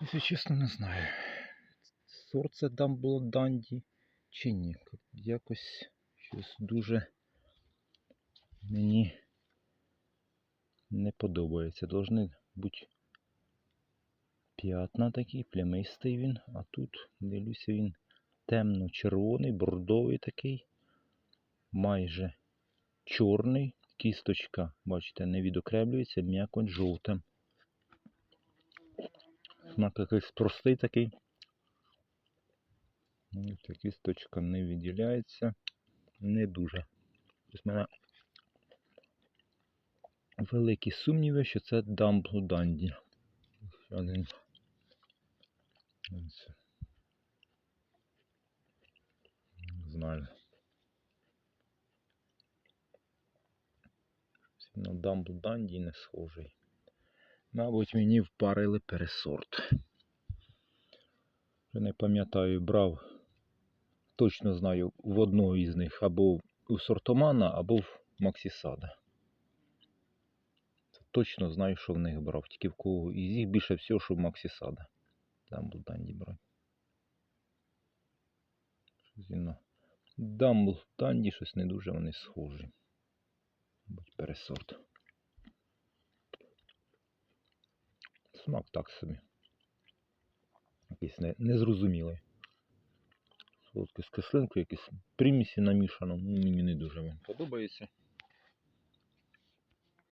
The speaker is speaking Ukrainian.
Якщо чесно, не знаю. Сорт це Дамбло Данді чи ні. Якось щось дуже мені не подобається. Должны бути п'ятна такі, плямистий він, а тут, дивлюся, він темно-червоний, бордовий такий, майже чорний. Кісточка, бачите, не відокремлюється, м'якоть жовтим. Смак якийсь простий такий. Ну, ця кісточка не виділяється. Не дуже. Тобто мене великі сумніви, що це Дамбло Данді. Один. Знаю. На Дамбло Данді не схожий. Мабуть, мені впарили пересорт. Не пам'ятаю, брав. Точно знаю, в одного із них або у сортомана, або в Максісада. Точно знаю, що в них брав. Тільки в кого із їх більше всього, що в Максісада. Дамбл Данді брав. Дамбл Данді щось не дуже вони схожі. Мабуть, пересорт. Смак так собі. Якийсь не, незрозумілий. Солодкий з кислинкою, якісь примісі намішано. Ну, мені не дуже він подобається.